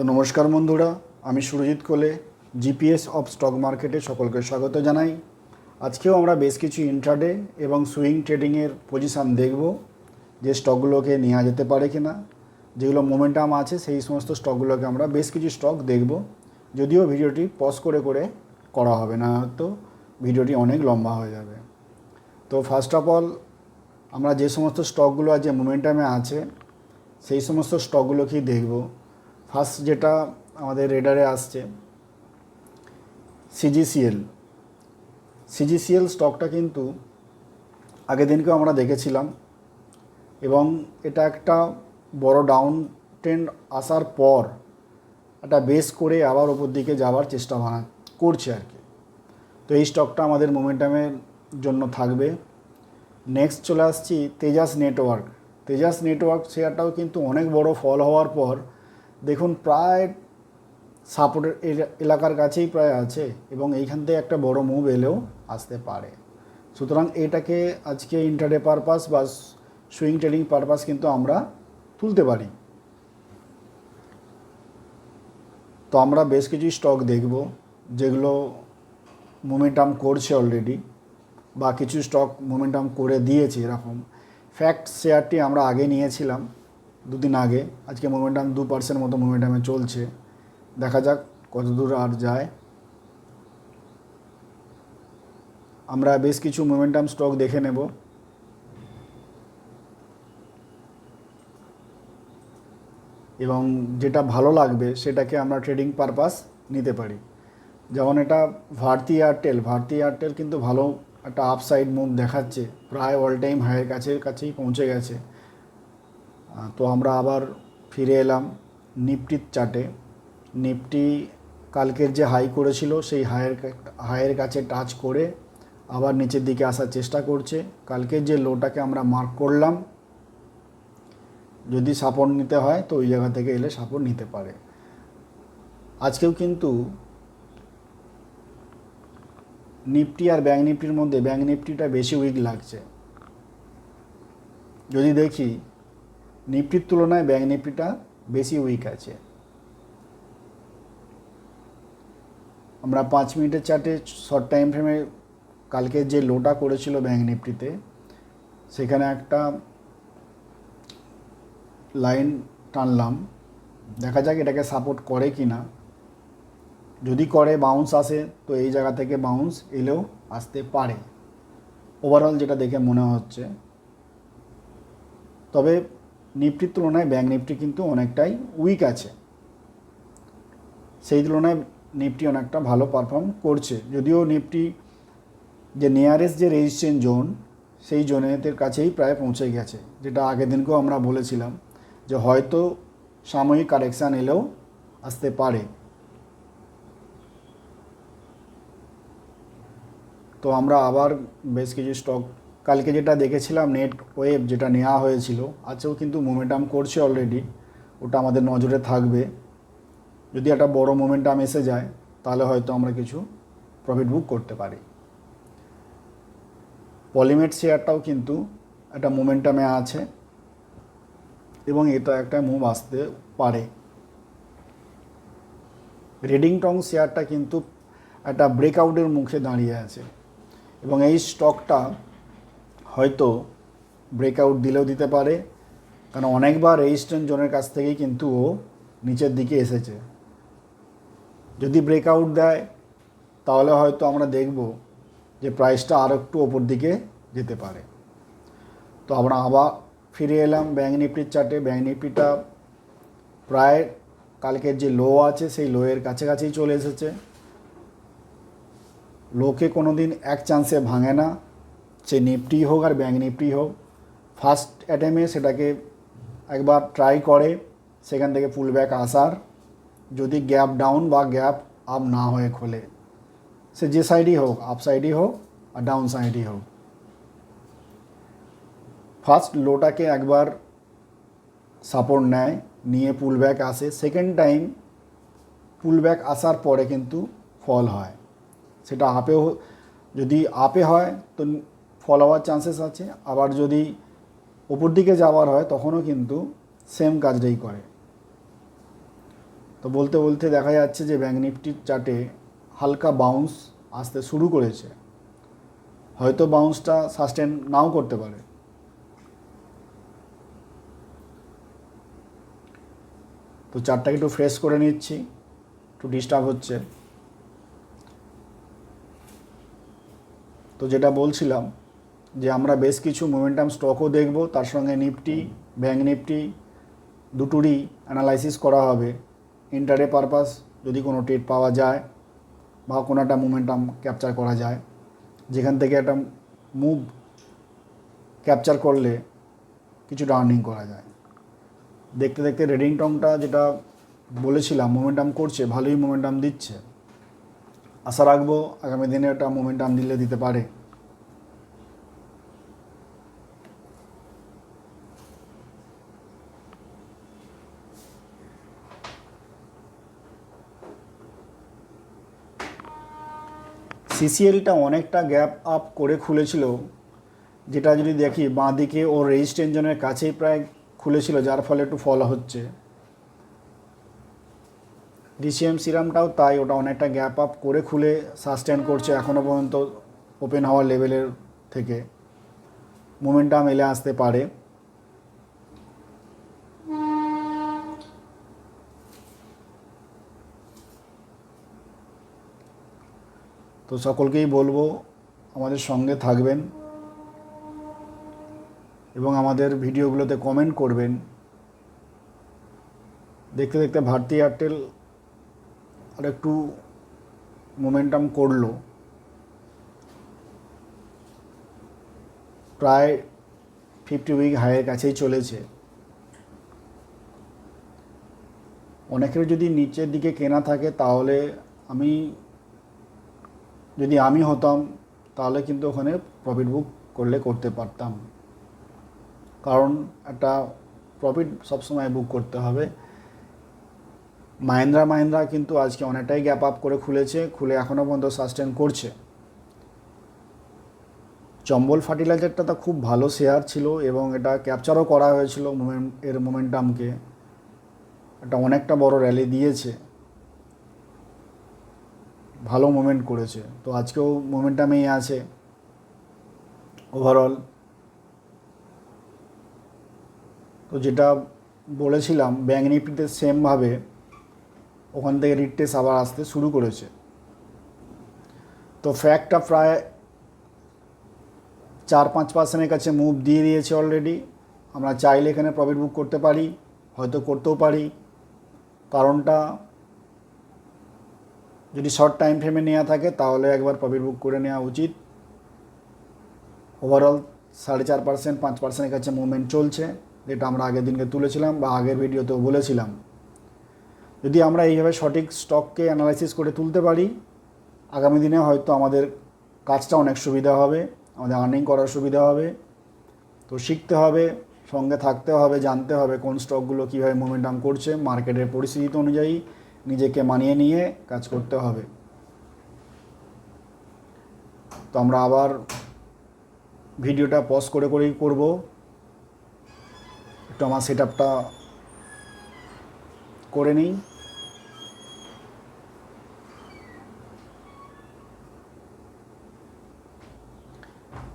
তো নমস্কার বন্ধুরা, আমি সুরজিৎ কোলে জিপিএস অফ স্টক মার্কেটে সকলকে স্বাগত জানাই। আজকেও আমরা বেশ কিছু ইন্ট্রাডে এবং সুইং ট্রেডিংয়ের পজিশান দেখব, যে স্টকগুলোকে নেওয়া যেতে পারে কিনা। যেগুলো মোমেন্টাম আছে, সেই সমস্ত স্টকগুলোকে আমরা বেশ কিছু স্টক দেখব। যদিও ভিডিওটি পজ করে করে করা হবে না, তো ভিডিওটি অনেক লম্বা হয়ে যাবে। তো ফার্স্ট অফ অল আমরা যে সমস্ত স্টকগুলো আজ মোমেন্টামে আছে, সেই সমস্ত স্টকগুলোকেই দেখব। ফার্স্ট যেটা আমাদের রেডারে আসছে সিজিসিএল সিজিসিএল স্টকটা কিন্তু আগের দিনকেও আমরা দেখেছিলাম এবং এটা একটা বড় ডাউন ট্রেন্ড আসার পর একটা বেস করে আবার ওপর দিকে যাওয়ার চেষ্টা ভাঙা করছে আর কি। তো এই স্টকটা আমাদের মোমেন্টামের জন্য থাকবে। নেক্সট চলে আসছি তেজাস নেটওয়ার্ক। তেজাস নেটওয়ার্ক শেয়ারটাও কিন্তু অনেক বড় ফল হওয়ার পর দেখুন, প্রায় সাপোর্টের এলাকার কাছেই প্রায় আছে এবং এইখান থেকে একটা বড় মুভ এলেও আসতে পারে। সুতরাং এটাকে আজকে ইন্টারডে পারপাস বা সুইং ট্রেডিং পারপাস কিন্তু আমরা তুলতে পারি। তো আমরা বেশ কিছু স্টক দেখব, যেগুলো মোমেন্টাম করছে অলরেডি বা কিছু স্টক মোমেন্টাম করে দিয়েছে এরকম। ফ্যাক্ট শেয়ারটি আমরা আগে নিয়েছিলাম। দুদিন আগে। আজকে মোমেন্টাম দু পার্সেন্ট মতো মোমেন্টামে চলছে। দেখা যাক কত দূর আর যায়। আমরা বেশ কিছু মোমেন্টাম স্টক দেখে নেব। এবং যেটা ভালো লাগবে, সেটাকে আমরা ট্রেডিং পারপাস নিতে পারি। যেমন এটা ভারতী এয়ারটেল ভারতী এয়ারটেল কিন্তু ভালো একটা আপসাইড মুভ দেখাচ্ছে। প্রায় অল টাইম হাইয়ের কাছে, কাছেই পৌঁছে গেছে। তো আমরা আবার ফিরে এলাম নিফটির চার্টে নিফটি কালকের যে হাই করেছিল, সেই হাইয়ের হাইয়ের কাছে টাচ করে আবার নিচের দিকে আসার চেষ্টা করছে। কালকের যে লোটাকে আমরা মার্ক করলাম, যদি সাপোর্ট নিতে হয়, তো ওই জায়গা থেকে এলে সাপোর্ট নিতে পারে। আজকেও কিন্তু নিফটি আর ব্যাঙ্ক নিফটির মধ্যে ব্যাঙ্ক নিফটিটা বেশি উইক লাগছে। যদি দেখি নিফটির তুলনায় ব্যাঙ্ক নিফটিটা বেশি উইক আছে। আমরা পাঁচ মিনিটের চার্টে শর্ট টাইম ফ্রেমে কালকে যে লোটা করেছিল ব্যাঙ্ক নিফটিতে সেখানে একটা লাইন টানলাম। দেখা যাক এটাকে সাপোর্ট করে কি না যদি করে বাউন্স আসে, তো এই জায়গা থেকে বাউন্স এলেও আসতে পারে। ওভারঅল যেটা দেখে মনে হচ্ছে। তবে নিফটির তুলনায় ব্যাঙ্ক নিফটি কিন্তু অনেকটাই উইক আছে। সেই তুলনায় নিফটি অনেকটা ভালো পারফর্ম করছে। যদিও নিফটি যে নিয়ারেস্ট যে রেজিস্ট্রেশন জোন সেই জোনের কাছেই প্রায় পৌঁছে গেছে। যেটা আগের দিনকেও আমরা বলেছিলাম যে হয়তো সাময়িক কারেকশান এলেও আসতে পারে। তো আমরা আবার বেশ কিছু স্টক কালকে যেটা দেখেছিলাম, নেট ওয়েব যেটা নেওয়া হয়েছিল আজকেও কিন্তু মোমেন্টাম করছে অলরেডি ওটা আমাদের নজরে থাকবে। যদি একটা বড় মোমেন্টাম এসে যায়, তাহলে হয়তো আমরা কিছু প্রফিট বুক করতে পারি। পলিমেট শেয়ারটাও কিন্তু একটা মোমেন্টামে আছে, এবং এটা একটা মুভ আসতে পারে। রেডিংটং শেয়ারটা কিন্তু একটা ব্রেকআউটের মুখে দাঁড়িয়ে আছে, এবং এই স্টকটা হয়তো ব্রেকআউট দিলেও দিতে পারে। কারণ অনেকবার রেজিস্ট্যান্ট জোনের কাছ থেকেই কিন্তু ও নিচের দিকে এসেছে। যদি ব্রেকআউট দেয়, তাহলে হয়তো আমরা দেখব যে প্রাইসটা আরও একটু ওপর দিকে যেতে পারে। তো আমরা আবার ফিরে এলাম ব্যাঙ্ক নিফটির চার্টে ব্যাঙ্ক নিফটিটা প্রায় কালকের যে লো আছে, সেই লোয়ের কাছাকাছিই চলে এসেছে। লোকে কোনো দিন এক চান্সে ভাঙে না। সে নিফটি হোক আর ব্যাঙ্ক নিফটি হোক ফার্স্ট অ্যাটেমে সেটাকে একবার ট্রাই করে, সেখান থেকে পুল ব্যাক আসার। যদি গ্যাপ ডাউন বা গ্যাপ আপ না হয়ে খোলে, সে যে সাইডই হোক আপ সাইডই হোক আর ডাউন সাইডই হোক। ফার্স্ট লোটাকে একবার সাপোর্ট নেয়, নিয়ে পুল ব্যাক আসে। সেকেন্ড টাইম পুল ব্যাক আসার পরে কিন্তু ফল হয়। সেটা আপেও যদি আপে হয়, তো ফল হওয়ার চান্সেস আছে। আবার যদি ওপর দিকে যাওয়ার হয়, তখনও কিন্তু সেম কাজটাই করে। তো বলতে বলতে দেখা যাচ্ছে যে ব্যাঙ্ক নিফটির চার্টে হালকা বাউন্স আসতে শুরু করেছে। হয়তো বাউন্সটা সাস্টেন নাও করতে পারে। তো চারটাকে একটু ফ্রেশ করে নিচ্ছি, একটু ডিস্টার্ব হচ্ছে। তো যেটা বলছিলাম যে আমরা বেশ কিছু মোমেন্টাম স্টকও দেখব, তার সঙ্গে নিফটি ব্যাঙ্ক নিফটি দুটোরই অ্যানালাইসিস করা হবে। ইন্টারে পারপাস যদি কোনো ট্রেড পাওয়া যায় বা কোনো একটা মোমেন্টাম ক্যাপচার করা যায়, যেখান থেকে একটা মুভ ক্যাপচার করলে কিছুটা আর্নিং করা যায়। দেখতে দেখতে রেডিং টংটা যেটা বলেছিলাম মোমেন্টাম করছে, ভালোই মোমেন্টাম দিচ্ছে। আশা রাখব আগামী দিনে একটা মোমেন্টাম দিলে দিতে পারে। সিসিএলটা অনেকটা গ্যাপ আপ করে খুলেছিল। যেটা যদি দেখি বাঁ দিকে ও রেজিস্টেনজনের কাছেই প্রায় খুলেছিল, যার ফলে একটু ফল হচ্ছে। ডিসিএম সিরামটাও তাই, ওটা অনেকটা গ্যাপ আপ করে খুলে সাস্টেন করছে এখনও পর্যন্ত ওপেন হওয়ার লেভেলের থেকে। মোমেন্টাম এলে আসতে পারে। তো সকলকেই বলব, আমাদের সঙ্গে থাকবেন এবং আমাদের ভিডিওগুলোতে কমেন্ট করবেন। দেখতে দেখতে ভারতী এয়ারটেল আর একটু মোমেন্টাম করল। প্রায় ফিফটি উইক হাইয়ের কাছেই চলেছে। অনেকের যদি নিচের দিকে কেনা থাকে, তাহলে আমি যদি আমি হতাম, তাহলে কিন্তু ওখানে প্রফিট বুক করলে করতে পারতাম। কারণ একটা প্রফিট সবসময় বুক করতে হবে। মাহিন্দ্রা মাহিন্দ্রা কিন্তু আজকে অনেকটাই গ্যাপ আপ করে খুলেছে, খুলে এখনও পর্যন্ত সাস্টেন করছে। চম্বল ফার্টিলাইজারটা তো খুব ভালো শেয়ার ছিল এবং এটা ক্যাপচারও করা হয়েছিল মোমেন্ট এর মোমেন্টামকে এটা অনেকটা বড় র্যালি দিয়েছে। ভালো মুভমেন্ট করেছে। তো আজকেও মোমেন্টামেই আছে। ওভারঅল তো যেটা বলেছিলাম ব্যাঙ্ক নিফটিতে সেমভাবে ওখান থেকে রিটেস আবার আসতে শুরু করেছে। তো ফ্যাক্টটা প্রায় চার পাঁচ পার্সেন্টের কাছে মুভ দিয়ে দিয়েছে অলরেডি আমরা চাইলে এখানে প্রফিট বুক করতে পারি, হয়তো করতেও পারি। কারণটা যদি শর্ট টাইম ফ্রেমে নেওয়া থাকে, তাহলে একবার প্রফিট বুক করে নেওয়া উচিত। ওভারঅল সাড়ে চার পার্সেন্ট পাঁচ পার্সেন্টের কাছে মুভমেন্ট চলছে, যেটা আমরা আগের দিনকে তুলেছিলাম বা আগের ভিডিওতেও বলেছিলাম। যদি আমরা এইভাবে সঠিক স্টককে অ্যানালাইসিস করে তুলতে পারি, আগামী দিনে হয়তো আমাদের কাজটা অনেক সুবিধা হবে, আমাদের আর্নিং করার সুবিধা হবে। তো শিখতে হবে, সঙ্গে থাকতে হবে, জানতে হবে কোন স্টকগুলো কীভাবে মোমেন্টাম করছে মার্কেটের পরিস্থিতি অনুযায়ী। নিজেকে মানিয়ে নিয়ে কাজ করতে হবে। তো আমরা আবার ভিডিওটা পজ করে করেই করব। একটু আমার সেট আপটা করে নিই।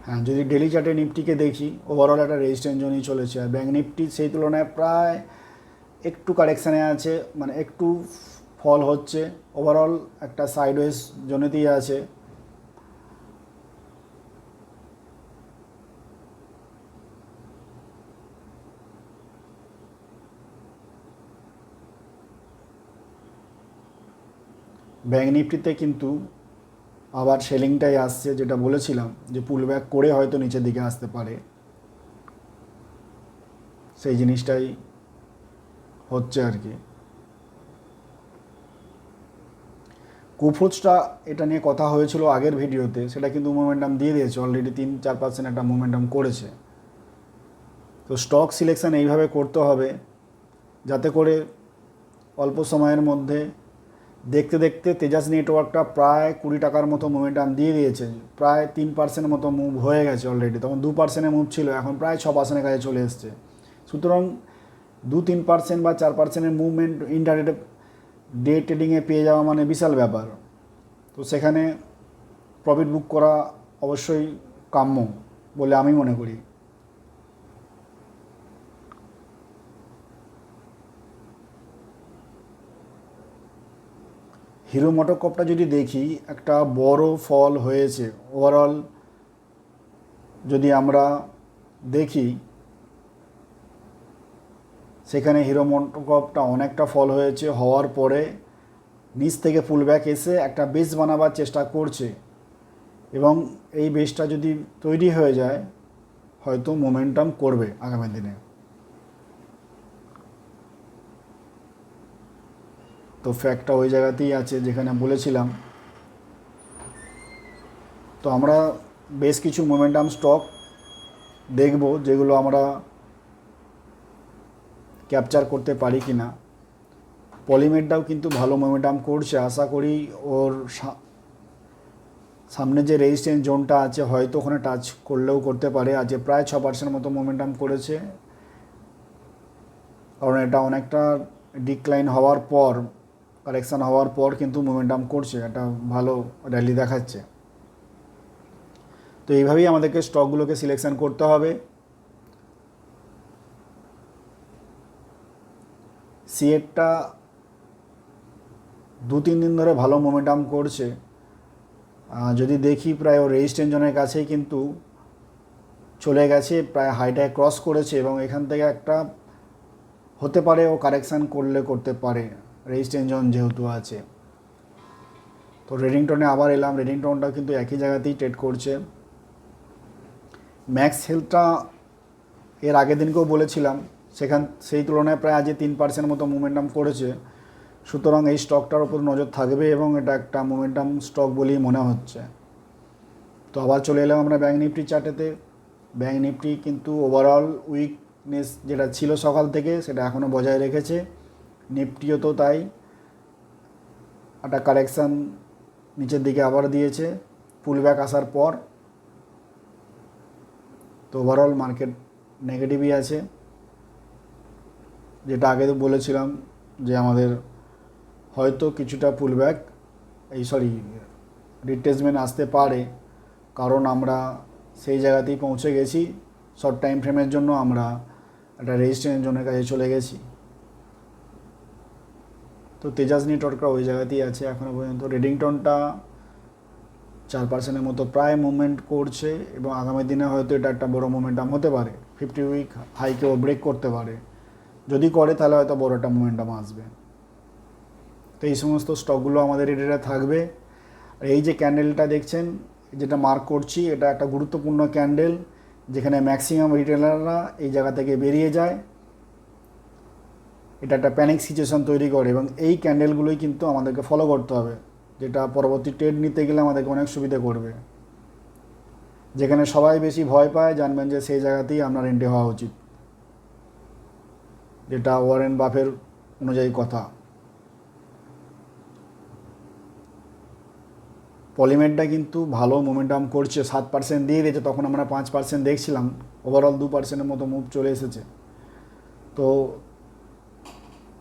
হ্যাঁ যদি ডেলি চার্টে নিফটিকে দেখি ওভারঅল একটা রেজিস্ট্যান্ট জোনই চলেছে। আর ব্যাঙ্ক নিফটি সেই তুলনায় প্রায় একটু কারেকশানে আছে মানে একটু ফল হচ্ছে। ওভারঅল একটা সাইডওয়েজ জোনেতেই আছে। ব্যাঙ্ক নিফটিতে কিন্তু আবার সেলিংটাই আসছে, যেটা বলেছিলাম, যে পুল ব্যাক করে হয়তো নিচের দিকে আসতে পারে। সেই জিনিসটাই হচ্ছে আর কি। কুফুজটা এটা নিয়ে কথা হয়েছিল আগের ভিডিওতে, সেটা কিন্তু মোমেন্টাম দিয়ে দিয়েছে অলরেডি তিন, চার পার্সেন্ট একটা মোমেন্টাম করেছে। তো স্টক সিলেকশান এইভাবে করতে হবে, যাতে করে অল্প সময়ের মধ্যে দেখতে দেখতে তেজাস নেটওয়ার্কটা প্রায় কুড়ি টাকার মতো মোমেন্টাম দিয়ে দিয়েছে, প্রায় তিন পার্সেন্ট মতো মুভ হয়ে গেছে অলরেডি তখন দু পার্সেন্টে মুভ ছিল, এখন প্রায় ছ পার্সেন্টের কাছে চলে এসছে। সুতরাং দু তিন পার্সেন্ট বা চার পার্সেন্টের মুভমেন্ট ইন্টারনেটে ডে ট্রেডিংয়ে পেয়ে যাওয়া মানে বিশাল ব্যাপার। তো সেখানে প্রফিট বুক করা অবশ্যই কাম্য বলে আমি মনে করি। হিরো মোটোকপটা যদি দেখি, একটা বড় ফল হয়েছে। ওভারঅল যদি আমরা দেখি সেখানে হিরো মোটোকপটা অনেকটা ফল হয়েছে, হওয়ার পরে নিচ থেকে পুলব্যাক এসে একটা বেস বানাবার চেষ্টা করছে। এবং এই বেসটা যদি তৈরি হয়ে যায়, হয়তো মোমেন্টাম করবে আগামী দিনে। তো ফ্যাক্টটা ওই জায়গাতেই আছে যেখানে বলেছিলাম। তো আমরা বেশ কিছু মোমেন্টাম স্টক দেখব, যেগুলো আমরা ক্যাপচার করতে পারি কি না পলিমেটটাও কিন্তু ভালো মোমেন্টাম করছে। আশা করি ওর সামনে যে রেজিস্ট্যান্স জোনটা আছে, হয়তো ওখানে টাচ করলেও করতে পারে। আজকে প্রায় ছ পার্সেন্ট মতো মোমেন্টাম করেছে, কারণ এটা অনেকটা ডিক্লাইন হওয়ার পর কারেকশান হওয়ার পর কিন্তু মোমেন্টাম করছে। একটা ভালো র্যালি দেখাচ্ছে। তো এইভাবেই আমাদেরকে স্টকগুলোকে সিলেকশন করতে হবে। সিএটটা দু, তিন দিন ধরে ভালো মোমেন্টাম করছে। যদি দেখি প্রায় ও রেজিস্ট্যান্স জোনের কাছেই কিন্তু চলে গেছে, প্রায় হাইটায় ক্রস করেছে এবং এখান থেকে একটা হতে পারে ও কারেকশান করলে করতে পারে রেজিস্ট্যান্স জোন যেহেতু আছে। তো রেডিংটনে আবার এলাম রেডিংটনটা কিন্তু একই জায়গাতেই ট্রেড করছে। ম্যাক্স হেলথটা এর আগের দিনকেও বলেছিলাম সেখান, সেই তুলনায় প্রায় আজকে তিন পার্সেন্ট মতো মোমেন্টাম করেছে। সুতরাং এই স্টকটার উপর নজর থাকবে এবং এটা একটা মোমেন্টাম স্টক বলেই মনে হচ্ছে। তো আবার চলে এলাম আমরা ব্যাঙ্ক নিফটি চার্টেতে। ব্যাঙ্ক নিফটি কিন্তু ওভারঅল উইকনেস যেটা ছিল সকাল থেকে সেটা এখনও বজায় রেখেছে। নিফটিও তো তাই। একটা কারেকশান নিচের দিকে আবার দিয়েছে। পুলব্যাক আসার পর। তো ওভারঅল মার্কেট নেগেটিভই আছে। যেটা আগে বলেছিলাম যে আমাদের হয়তো কিছুটা পুলব্যাক এই সরি রিট্রেসমেন্ট আসতে পারে। কারণ আমরা সেই জায়গাতেই পৌঁছে গেছি। শর্ট টাইম ফ্রেমের জন্য আমরা একটা রেজিস্ট্রেশন জোনের কাছে চলে গেছি। তো তেজাস নেটওয়ার্কটা ওই জায়গাতেই আছে এখনও পর্যন্ত। রেডিংটনটা চার পার্সেন্টের মতো প্রায় মুভমেন্ট করছে এবং আগামী দিনে হয়তো এটা একটা বড় মোমেন্টাম হতে পারে। ফিফটি উইক হাইকেও ব্রেক করতে পারে। যদি করে, তাহলে হয়তো বড় একটা মোমেন্টাম আসবে। তো এই সমস্ত স্টকগুলো আমাদের এরিয়ায় থাকবে। আর এই যে ক্যান্ডেলটা দেখছেন, যেটা মার্ক করছি, এটা একটা গুরুত্বপূর্ণ ক্যান্ডেল যেখানে ম্যাক্সিমাম রিটেলাররা এই জায়গা থেকে বেরিয়ে যায়। এটা একটা প্যানিক সিচুয়েশন তৈরি করে এবং এই ক্যান্ডেলগুলোই কিন্তু আমাদেরকে ফলো করতে হবে, যেটা পরবর্তী ট্রেড নিতে গেলে আমাদেরকে অনেক সুবিধা করবে। যেখানে সবাই বেশি ভয় পায়, জানবেন যে সেই জায়গাতেই আপনার এন্ট্রি হওয়া উচিত। যেটা ওয়ারেন বাফের অনুযায়ী কথা। পলিমেটটা কিন্তু ভালো মোমেন্টাম করছে, সাত পার্সেন্ট দিয়ে দিয়েছে, তখন আমরা পাঁচ পার্সেন্ট দেখছিলাম ওভারঅল দু পার্সেন্টের মতো মুভ চলে এসেছে। তো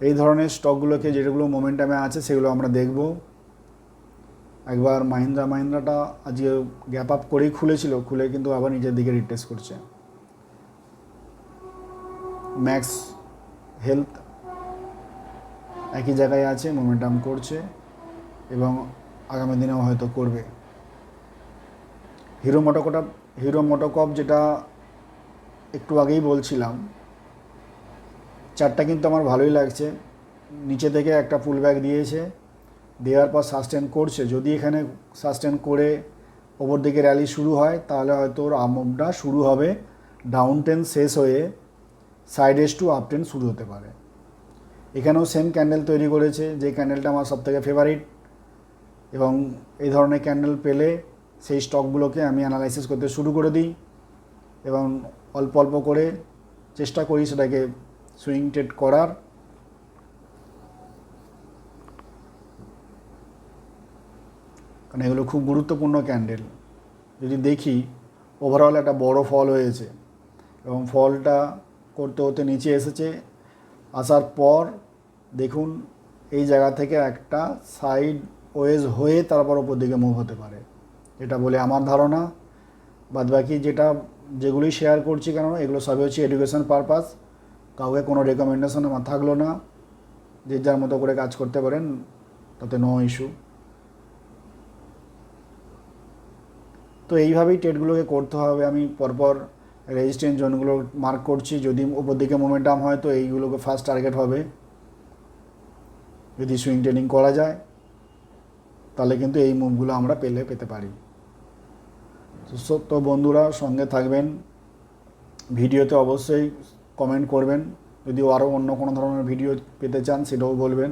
এই ধরনের স্টকগুলোকে যেগুলো মোমেন্টামে আছে, সেগুলো আমরা দেখব। একবার মাহিন্দ্রা, মাহিন্দ্রাটা আজকে গ্যাপ আপ করেই খুলেছিল, খুলে কিন্তু আবার নিজের দিকে রিটেস করছে। ম্যাক্স হেলথ একই জায়গায় আছে মোমেন্টাম করছে এবং আগামী দিনেও হয়তো করবে। হিরো মোটোকটা, হিরো মোটোকপ যেটা একটু আগেই বলছিলাম, চারটা কিন্তু আমার ভালোই লাগছে। নিচে থেকে একটা পুল ব্যাগ দিয়েছে, দেওয়ার পর সাস্টেন করছে। যদি এখানে সাস্টেন করে ওপর দিকে র্যালি শুরু হয়, তাহলে হয়তো ওর আমটা শুরু হবে ডাউন টেন শেষ হয়ে sideways to uptrend শুরু হতে পারে। এখানেও সেম ক্যান্ডেল তৈরি করেছে, যে ক্যান্ডেলটা আমার সবথেকে ফেভারিট এবং এই ধরনের ক্যান্ডেল পেলে সেই স্টকগুলোকে আমি অ্যানালাইসিস করতে শুরু করে দিই এবং অল্প অল্প করে চেষ্টা করি সেটাকে সুইং ট্রেড করার। কারণ এগুলো খুব গুরুত্বপূর্ণ ক্যান্ডেল যদি দেখি ওভারঅল একটা বড় ফল হয়েছে এবং ফলটা করতে করতে নিচে এসেছে। আসার পর দেখুন এই জায়গা থেকে একটা সাইড ওয়েজ হয়ে তারপর ওপর দিকে মুভ হতে পারে। এটা বলে আমার ধারণা। বাদ বাকি যেটা, যেগুলি শেয়ার করছি কেন, এগুলো সবই হচ্ছে এডুকেশন পারপাস কাউকে কোনো রেকমেন্ডেশন আমার থাকল না। যে যার মতো করে কাজ করতে পারেন, তাতে নো ইস্যু তো এইভাবেই টেটগুলোকে করতে হবে। আমি পরপর রেজিস্ট্যান্ট জোনগুলো মার্ক করছি, যদি উপর দিকে মোমেন্টাম হয় তো এইগুলোকে ফার্স্ট টার্গেট হবে। যদি সুইং ট্রেনিং করা যায়, তাহলে কিন্তু এই মুভগুলো আমরা পেলে পেতে পারি। তো বন্ধুরা সঙ্গে থাকবেন, ভিডিওতে অবশ্যই কমেন্ট করবেন। যদি আরও অন্য কোনো ধরনের ভিডিও পেতে চান, সেটাও বলবেন।